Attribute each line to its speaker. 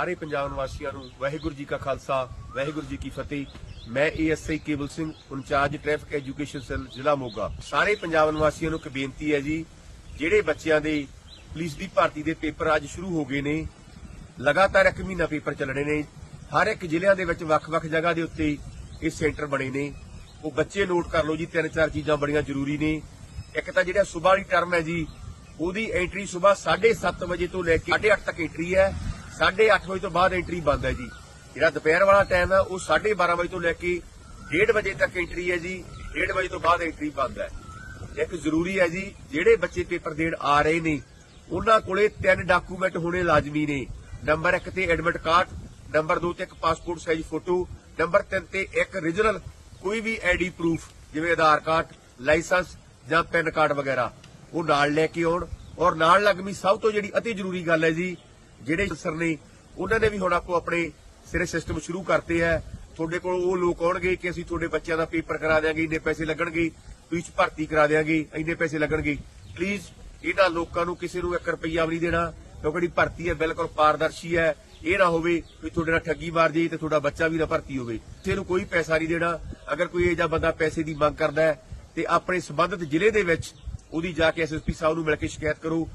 Speaker 1: ਸਾਰੇ ਪੰਜਾਬ ਨਿਵਾਸੀਆਂ ਨੂੰ ਵਾਹਿਗੁਰੂ ਜੀ ਕਾ ਖਾਲਸਾ, ਵਾਹਿਗੁਰੂ ਜੀ ਕੀ ਫਤਿਹ। ਮੈਂ ASI Kewal Singh, incharge traffic education cell, ਜ਼ਿਲ੍ਹਾ ਮੋਗਾ। ਸਾਰੇ ਪੰਜਾਬ ਨਿਵਾਸੀਆਂ ਨੂੰ ਇੱਕ ਬੇਨਤੀ ਹੈ ਜੀ, ਜਿਹੜੇ ਬੱਚਿਆਂ ਦੇ ਪੁਲਿਸ ਦੀ ਭਰਤੀ ਦੇ ਪੇਪਰ ਅੱਜ ਸ਼ੁਰੂ ਹੋ ਗਏ ਨੇ, ਲਗਾਤਾਰ ਇੱਕ ਮਹੀਨਾ ਪੇਪਰ ਚੱਲਣੇ ਨੇ, ਹਰ ਇੱਕ ਜ਼ਿਲ੍ਹਿਆਂ ਦੇ ਵਿੱਚ ਵੱਖ-ਵੱਖ ਜਗ੍ਹਾ ਦੇ ਉੱਤੇ ਇਹ ਸੈਂਟਰ ਬਣੇ ਨੇ। ਉਹ ਬੱਚੇ ਨੋਟ ਕਰ ਲਓ ਜੀ ਤਿੰਨ ਚਾਰ ਚੀਜ਼ਾਂ ਬੜੀਆਂ ਜ਼ਰੂਰੀ ਨੇ। ਇੱਕ ਤਾਂ ਜਿਹੜਾ ਸਵੇਰ ਵਾਲੀ ਟਰਮ ਹੈ ਜੀ, ਉਹਦੀ ਐਂਟਰੀ ਸਵੇਰ 7:30 ਵਜੇ ਤੋਂ ਲੈ ਕੇ 8:30 ਤੱਕ ਐਂਟਰੀ ਹੈ। 8:30 ਵਜੇ ਤੋਂ ਬਾਅਦ ਐਂਟਰੀ ਬੰਦ ਹੈ ਜੀ। ਜਿਹੜਾ ਦੁਪਹਿਰ ਵਾਲਾ ਟਾਈਮ ਹੈ, ਉਹ 12:30 ਵਜੇ ਤੋਂ ਲੈ ਕੇ 1:30 ਵਜੇ ਤੱਕ ਐਂਟਰੀ ਹੈ ਜੀ। 1:30 ਵਜੇ ਤੋਂ ਬਾਅਦ ਐਂਟਰੀ ਬੰਦ ਹੈ। ਇੱਕ ਜ਼ਰੂਰੀ ਹੈ ਜੀ, ਜਿਹੜੇ ਬੱਚੇ ਪੇਪਰ ਦੇਣ ਆ ਰਹੇ ਨੇ, ਉਹਨਾਂ ਕੋਲੇ ਤਿੰਨ ਡਾਕੂਮੈਂਟ ਹੋਣੇ ਲਾਜ਼ਮੀ ਨੇ। ਨੰਬਰ 1 ਤੇ ਐਡਮਿਟ ਕਾਰਡ ਨੰਬਰ 2 ਤੇ ਇੱਕ ਪਾਸਪੋਰਟ ਸਾਈਜ਼ ਫੋਟੋ ਨੰਬਰ 3 ਤੇ ਇੱਕ ਰੀਜਨਲ ਕੋਈ ਵੀ ਆਈਡੀ ਪ੍ਰੂਫ ਜਿਵੇਂ ਆਧਾਰ ਕਾਰਡ ਲਾਇਸੈਂਸ ਜਾਂ ਪੈਨ ਕਾਰਡ ਵਗੈਰਾ, ਉਹ ਨਾਲ ਲੈ ਕੇ ਆਉਣ। ਔਰ ਨਾਲ ਲੱਗਮੀ ਸਭ ਤੋਂ ਜਿਹੜੀ ਅਤੀ ਜ਼ਰੂਰੀ ਗੱਲ ਹੈ ਜੀ ਜਿਹੜੇ ਸਰ ਨੇ, ਉਹਨਾਂ ਨੇ ਵੀ ਹੁਣ ਆਪੋ ਆਪਣੇ ਸਿਰੇ ਸਿਸਟਮ ਸ਼ੁਰੂ ਕਰਤੇ ਹੈ। ਤੁਹਾਡੇ ਕੋਲ ਉਹ ਲੋਕ ਆਉਣਗੇ ਕਿ ਅਸੀਂ ਤੁਹਾਡੇ ਬੱਚਿਆਂ ਦਾ ਪੇਪਰ ਕਰਾ ਦਿਆਂਗੇ, ਇੰਨੇ ਪੈਸੇ ਲੱਗਣਗੇ ਵਿੱਚ ਭਰਤੀ ਕਰਾ ਦਿਆਂਗੇ, ਇੰਨੇ ਪੈਸੇ ਲੱਗਣਗੇ। ਪਲੀਜ਼ ਇਹਨਾਂ ਲੋਕਾਂ ਨੂੰ ਕਿਸੇ ਨੂੰ 1 ਰੁਪਈਆ ਵੀ ਨਹੀਂ ਦੇਣਾ, ਕਿਉਂਕਿ ਜਿਹੜੀ ਭਰਤੀ ਹੈ ਬਿਲਕੁਲ ਪਾਰਦਰਸ਼ੀ ਹੈ। ਇਹ ਨਾ ਹੋਵੇ ਵੀ ਤੁਹਾਡੇ ਨਾਲ ਠੱਗੀ ਮਾਰ ਜਾਈ ਤੇ ਤੁਹਾਡਾ ਬੱਚਾ ਵੀ ਨਾ ਭਰਤੀ ਹੋਵੇ। ਕਿਸੇ ਨੂੰ ਕੋਈ ਪੈਸਾ ਨਹੀਂ ਦੇਣਾ। ਅਗਰ ਕੋਈ ਇਹ ਜਿਹਾ ਬੰਦਾ ਪੈਸੇ ਦੀ ਮੰਗ ਕਰਦਾ ਹੈ, ਤੇ ਆਪਣੇ ਸਬੰਧਤ ਜ਼ਿਲ੍ਹੇ ਦੇ ਵਿੱਚ ਉਹਦੀ ਜਾ ਕੇ ਐਸਐਸਪੀ ਸਾਹਿਬ ਨੂੰ ਮਿਲ ਕੇ ਸ਼ਿਕਾਇਤ ਕਰੋ।